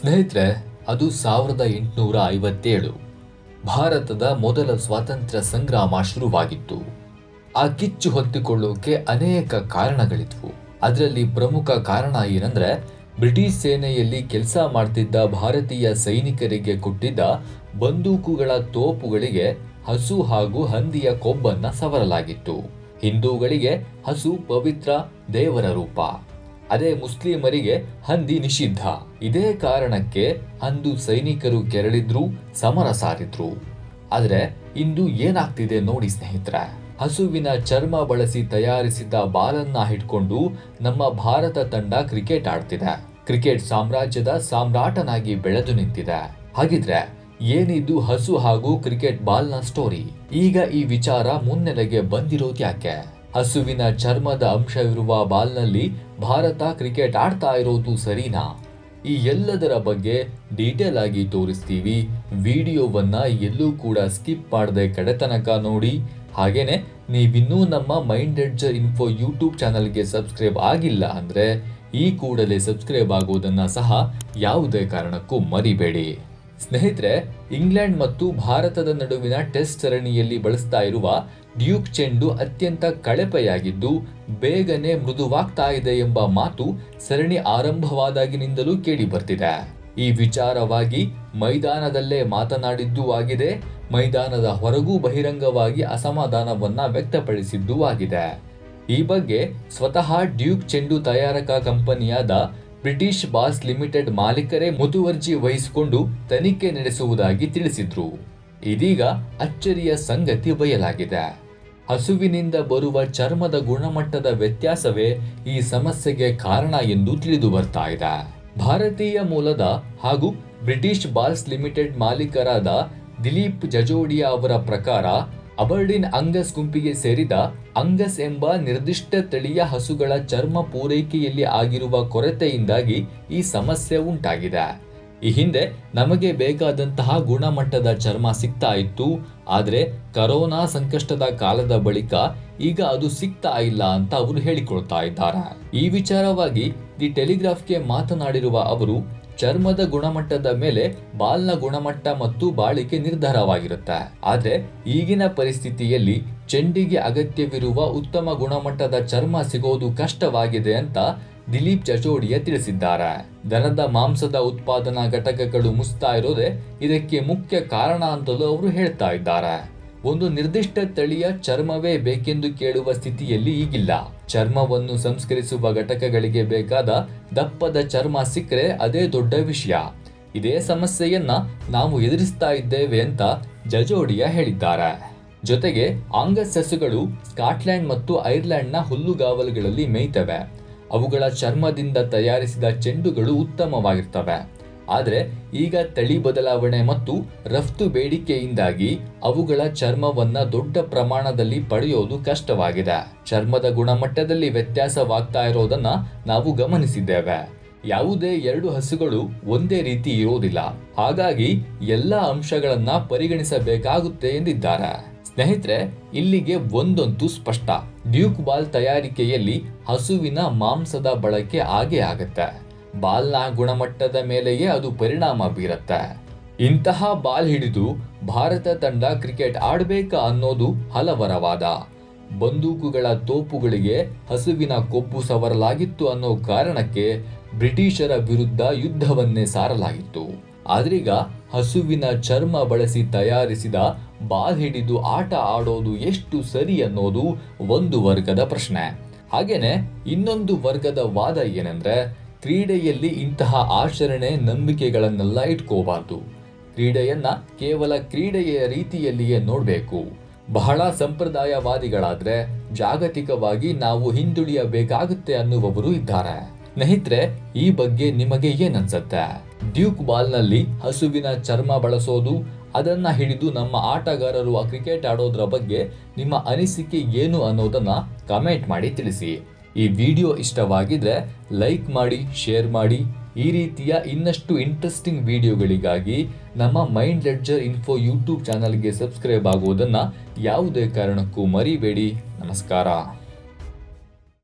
ಸ್ನೇಹಿತರೆ, ಅದು ಸಾವಿರದ ಎಂಟುನೂರ ಐವತ್ತೇಳು. ಭಾರತದ ಮೊದಲ ಸ್ವಾತಂತ್ರ್ಯ ಸಂಗ್ರಾಮ ಶುರುವಾಗಿತ್ತು. ಆ ಕಿಚ್ಚು ಹೊತ್ತಿಕೊಳ್ಳೋಕೆ ಅನೇಕ ಕಾರಣಗಳಿದ್ವು. ಅದರಲ್ಲಿ ಪ್ರಮುಖ ಕಾರಣ ಏನಂದ್ರೆ, ಬ್ರಿಟಿಷ್ ಸೇನೆಯಲ್ಲಿ ಕೆಲಸ ಮಾಡ್ತಿದ್ದ ಭಾರತೀಯ ಸೈನಿಕರಿಗೆ ಕೊಟ್ಟಿದ್ದ ಬಂದೂಕುಗಳ ತೋಪುಗಳಿಗೆ ಹಸು ಹಾಗೂ ಹಂದಿಯ ಕೊಬ್ಬನ್ನ ಸವರಲಾಗಿತ್ತು. ಹಿಂದೂಗಳಿಗೆ ಹಸು ಪವಿತ್ರ ದೇವರ ರೂಪ. ಅದೇ ಮುಸ್ಲಿಮರಿಗೆ ಹಂದಿ ನಿಷಿದ್ಧ. ಇದೇ ಕಾರಣಕ್ಕೆ ಅಂದು ಸೈನಿಕರು ಕೆರಳಿದ್ರು, ಸಮರ ಸಾರಿದ್ರು. ಆದರೆ ಇಂದು ಏನಾಗ್ತಿದೆ ನೋಡಿ ಸ್ನೇಹಿತರೆ. ಹಸುವಿನ ಚರ್ಮ ಬಳಸಿ ತಯಾರಿಸಿದ ಬಾಲನ್ನ ಹಿಡ್ಕೊಂಡು ನಮ್ಮ ಭಾರತ ತಂಡ ಕ್ರಿಕೆಟ್ ಆಡ್ತಿದೆ. ಕ್ರಿಕೆಟ್ ಸಾಮ್ರಾಜ್ಯದ ಸಾಮ್ರಾಟನಾಗಿ ಬೆಳೆದು ನಿಂತಿದೆ. ಹಾಗಿದ್ರೆ ಏನಿದು ಹಸು ಹಾಗೂ ಕ್ರಿಕೆಟ್ ಬಾಲ್ನ ಸ್ಟೋರಿ ಈಗ ಈ ವಿಚಾರ ಮುನ್ನೆಲೆಗೆ ಬಂದಿರೋದು ಯಾಕೆ ಹಸುವಿನ ಚರ್ಮದ ಅಂಶವಿರುವ ಬಾಲ್ನಲ್ಲಿ ಭಾರತ ಕ್ರಿಕೆಟ್ ಆಡ್ತಾ ಇರೋದು ಸರಿನಾ? ಈ ಎಲ್ಲದರ ಬಗ್ಗೆ ಡೀಟೇಲ್ ಆಗಿ ತೋರಿಸ್ತೀವಿ. ವಿಡಿಯೋವನ್ನ ಎಲ್ಲೂ ಕೂಡ ಸ್ಕಿಪ್ ಮಾಡದೆ ಕಡೆತನಕ ನೋಡಿ. ಹಾಗೇನೆ, ನೀವಿನ್ನೂ ನಮ್ಮ ಮೈಂಡ್ ಎಡ್ಜರ್ ಇನ್ಫೋ ಯೂಟ್ಯೂಬ್ ಚಾನಲ್ಗೆ ಸಬ್ಸ್ಕ್ರೈಬ್ ಆಗಿಲ್ಲ ಅಂದ್ರೆ ಈ ಕೂಡಲೇ ಸಬ್ಸ್ಕ್ರೈಬ್ ಆಗೋದನ್ನ ಸಹ ಯಾವುದೇ ಕಾರಣಕ್ಕೂ ಮರಿಬೇಡಿ. ಸ್ನೇಹಿತರೆ, ಇಂಗ್ಲೆಂಡ್ ಮತ್ತು ಭಾರತದ ನಡುವಿನ ಟೆಸ್ಟ್ ಸರಣಿಯಲ್ಲಿ ಬಳಸ್ತಾ ಇರುವ ಡ್ಯೂಕ್ ಚೆಂಡು ಅತ್ಯಂತ ಕಳಪೆಯಾಗಿದ್ದು, ಬೇಗನೆ ಮೃದುವಾಗ್ತಾ ಇದೆ ಎಂಬ ಮಾತು ಸರಣಿ ಆರಂಭವಾದಾಗಿನಿಂದಲೂ ಕೇಳಿ ಬರ್ತಿದೆ ಈ ವಿಚಾರವಾಗಿ ಮೈದಾನದಲ್ಲೇ ಮಾತನಾಡಿದ್ದೂ ಆಗಿದೆ, ಮೈದಾನದ ಹೊರಗೂ ಬಹಿರಂಗವಾಗಿ ಅಸಮಾಧಾನವನ್ನ ವ್ಯಕ್ತಪಡಿಸಿದ್ದೂ ಆಗಿದೆ. ಈ ಬಗ್ಗೆ ಸ್ವತಃ ಡ್ಯೂಕ್ ಚೆಂಡು ತಯಾರಕ ಕಂಪನಿಯಾದ ಬ್ರಿಟಿಷ್ ಬಾಸ್ ಲಿಮಿಟೆಡ್ ಮಾಲೀಕರೇ ಮುತುವರ್ಜಿ ವಹಿಸಿಕೊಂಡು ತನಿಖೆ ನಡೆಸುವುದಾಗಿ ತಿಳಿಸಿದ್ರು. ಇದೀಗ ಅಚ್ಚರಿಯ ಸಂಗತಿ ಬಯಲಾಗಿದೆ. ಹಸುವಿನಿಂದ ಬರುವ ಚರ್ಮದ ಗುಣಮಟ್ಟದ ವ್ಯತ್ಯಾಸವೇ ಈ ಸಮಸ್ಯೆಗೆ ಕಾರಣ ಎಂದು ತಿಳಿದು ಬರ್ತಾ ಇದೆ. ಭಾರತೀಯ ಮೂಲದ ಹಾಗೂ ಬ್ರಿಟಿಷ್ ಬಾಲ್ಸ್ ಲಿಮಿಟೆಡ್ ಮಾಲೀಕರಾದ ದಿಲೀಪ್ ಜಜೋಡಿಯಾ ಅವರ ಪ್ರಕಾರ ಅಬರ್ಡಿನ್ ಅಂಗಸ್ ಗುಂಪಿಗೆ ಸೇರಿದ ಅಂಗಸ್ ಎಂಬ ನಿರ್ದಿಷ್ಟ ತಳಿಯ ಹಸುಗಳ ಚರ್ಮ ಪೂರೈಕೆಯಲ್ಲಿ ಆಗಿರುವ ಕೊರತೆಯಿಂದಾಗಿ ಈ ಸಮಸ್ಯೆ ಉಂಟಾಗಿದೆ. ಈ ಹಿಂದೆ ನಮಗೆ ಬೇಕಾದಂತಹ ಗುಣಮಟ್ಟದ ಚರ್ಮ ಸಿಗ್ತಾ ಇತ್ತು, ಆದರೆ ಕರೋನಾ ಸಂಕಷ್ಟದ ಕಾಲದ ಬಳಿಕ ಈಗ ಅದು ಸಿಗ್ತಾ ಇಲ್ಲ ಅಂತ ಅವರು ಹೇಳಿಕೊಳ್ತಾ ಇದ್ದಾರೆ. ಈ ವಿಚಾರವಾಗಿ ದಿ ಟೆಲಿಗ್ರಾಫ್ಗೆ ಮಾತನಾಡಿರುವ ಅವರು ಚರ್ಮದ ಗುಣಮಟ್ಟದ ಮೇಲೆ ಬಾಲ್ನ ಗುಣಮಟ್ಟ ಮತ್ತು ಬಾಳಿಕೆ ನಿರ್ಧಾರವಾಗಿರುತ್ತೆ. ಆದರೆ ಈಗಿನ ಪರಿಸ್ಥಿತಿಯಲ್ಲಿ ಚೆಂಡಿಗೆ ಅಗತ್ಯವಿರುವ ಉತ್ತಮ ಗುಣಮಟ್ಟದ ಚರ್ಮ ಸಿಗೋದು ಕಷ್ಟವಾಗಿದೆ ಅಂತ ದಿಲೀಪ್ ಚಚೋಡಿಯ ತಿಳಿಸಿದ್ದಾರೆ. ದನದ ಮಾಂಸದ ಉತ್ಪಾದನಾ ಘಟಕಗಳು ಮುಸ್ತಾ ಇರೋದೇ ಇದಕ್ಕೆ ಮುಖ್ಯ ಕಾರಣ ಅಂತಲೂ ಅವರು ಹೇಳ್ತಾ ಇದ್ದಾರೆ. ಒಂದು ನಿರ್ದಿಷ್ಟ ತಳಿಯ ಚರ್ಮವೇ ಬೇಕೆಂದು ಕೇಳುವ ಸ್ಥಿತಿಯಲ್ಲಿ ಈಗಿಲ್ಲ. ಚರ್ಮವನ್ನು ಸಂಸ್ಕರಿಸುವ ಘಟಕಗಳಿಗೆ ಬೇಕಾದ ದಪ್ಪದ ಚರ್ಮ ಸಿಕ್ಕರೆ ಅದೇ ದೊಡ್ಡ ವಿಷಯ. ಇದೇ ಸಮಸ್ಯೆಯನ್ನ ನಾವು ಎದುರಿಸ್ತಾ ಇದ್ದೇವೆ ಅಂತ ಜಜೋಡಿಯ ಹೇಳಿದ್ದಾರೆ. ಜೊತೆಗೆ ಆಂಗಸ್ ಸಸುಗಳು ಸ್ಕಾಟ್ಲೆಂಡ್ ಮತ್ತು ಐರ್ಲೆಂಡ್ನ ಹುಲ್ಲುಗಾವಲುಗಳಲ್ಲಿ ಮೇಯ್ತವೆ. ಅವುಗಳ ಚರ್ಮದಿಂದ ತಯಾರಿಸಿದ ಚೆಂಡುಗಳು ಉತ್ತಮವಾಗಿರ್ತವೆ. ಆದರೆ ಈಗ ತಳಿ ಬದಲಾವಣೆ ಮತ್ತು ರಫ್ತು ಬೇಡಿಕೆಯಿಂದಾಗಿ ಅವುಗಳ ಚರ್ಮವನ್ನ ದೊಡ್ಡ ಪ್ರಮಾಣದಲ್ಲಿ ಪಡೆಯೋದು ಕಷ್ಟವಾಗಿದೆ. ಚರ್ಮದ ಗುಣಮಟ್ಟದಲ್ಲಿ ವ್ಯತ್ಯಾಸವಾಗ್ತಾ ಇರೋದನ್ನ ನಾವು ಗಮನಿಸಿದ್ದೇವೆ. ಯಾವುದೇ ಎರಡು ಹಸುಗಳು ಒಂದೇ ರೀತಿ ಇರೋದಿಲ್ಲ. ಹಾಗಾಗಿ ಎಲ್ಲ ಅಂಶಗಳನ್ನ ಪರಿಗಣಿಸಬೇಕಾಗುತ್ತೆ ಎಂದಿದ್ದಾರೆ. ಸ್ನೇಹಿತರೆ, ಇಲ್ಲಿಗೆ ಒಂದಂತೂ ಸ್ಪಷ್ಟ. ಡ್ಯೂಕ್ ಬಾಲ್ ತಯಾರಿಕೆಯಲ್ಲಿ ಹಸುವಿನ ಮಾಂಸದ ಬಳಕೆ ಆಗೇ ಆಗತ್ತೆ. ಬಾಲ್ನ ಗುಣಮಟ್ಟದ ಮೇಲೆಯೇ ಅದು ಪರಿಣಾಮ ಬೀರತ್ತೆ. ಇಂತಹ ಬಾಲ್ ಹಿಡಿದು ಭಾರತ ತಂಡ ಕ್ರಿಕೆಟ್ ಆಡಬೇಕಾ ಅನ್ನೋದು ಹಲವರ ವಾದ ಬಂದೂಕುಗಳ ತೋಪುಗಳಿಗೆ ಹಸುವಿನ ಕೊಬ್ಬು ಸವರಲಾಗಿತ್ತು ಅನ್ನೋ ಕಾರಣಕ್ಕೆ ಬ್ರಿಟಿಷರ ವಿರುದ್ಧ ಯುದ್ಧವನ್ನೇ ಸಾರಲಾಗಿತ್ತು. ಆದ್ರೀಗ ಹಸುವಿನ ಚರ್ಮ ಬಳಸಿ ತಯಾರಿಸಿದ ಬಾಲ್ ಹಿಡಿದು ಆಟ ಆಡೋದು ಎಷ್ಟು ಸರಿ ಅನ್ನೋದು ಒಂದು ವರ್ಗದ ಪ್ರಶ್ನೆ. ಹಾಗೇನೆ ಇನ್ನೊಂದು ವರ್ಗದ ವಾದ ಏನಂದ್ರೆ ಕ್ರೀಡೆಯಲ್ಲಿ ಇಂತಹ ಆಚರಣೆ ನಂಬಿಕೆಗಳನ್ನೆಲ್ಲ ಇಟ್ಕೋಬಾರ್ದು. ಕ್ರೀಡೆಯನ್ನ ಕೇವಲ ಕ್ರೀಡೆಯ ರೀತಿಯಲ್ಲಿಯೇ ನೋಡಬೇಕು. ಬಹಳ ಸಂಪ್ರದಾಯವಾದಿಗಳಾದ್ರೆ ಜಾಗತಿಕವಾಗಿ ನಾವು ಹಿಂದುಳಿಯಬೇಕಾಗುತ್ತೆ ಅನ್ನುವವರು ಇದ್ದಾರೆ. ಸ್ನೇಹಿತರೆ, ಈ ಬಗ್ಗೆ ನಿಮಗೆ ಏನನ್ಸತ್ತೆ? ಡ್ಯೂಕ್ ಬಾಲ್ನಲ್ಲಿ ಹಸುವಿನ ಚರ್ಮ ಬಳಸೋದು, ಅದನ್ನ ಹಿಡಿದು ನಮ್ಮ ಆಟಗಾರರು ಆ ಕ್ರಿಕೆಟ್ ಆಡೋದ್ರ ಬಗ್ಗೆ ನಿಮ್ಮ ಅನಿಸಿಕೆ ಏನು ಅನ್ನೋದನ್ನ ಕಮೆಂಟ್ ಮಾಡಿ ತಿಳಿಸಿ. ಈ ವಿಡಿಯೋ ಇಷ್ಟವಾಗಿದ್ರೆ ಲೈಕ್ ಮಾಡಿ, ಶೇರ್ ಮಾಡಿ. ಈ ರೀತಿಯ ಇನ್ನಷ್ಟು ಇಂಟ್ರೆಸ್ಟಿಂಗ್ ವಿಡಿಯೋಗಳಿಗಾಗಿ ನಮ್ಮ ಮೈಂಡ್ ಲೆಡ್ಜರ್ ಇನ್ಫೋ ಯೂಟ್ಯೂಬ್ ಚಾನಲ್ಗೆ ಸಬ್ಸ್ಕ್ರೈಬ್ ಆಗುವುದನ್ನು ಯಾವುದೇ ಕಾರಣಕ್ಕೂ ಮರಿಬೇಡಿ. ನಮಸ್ಕಾರ.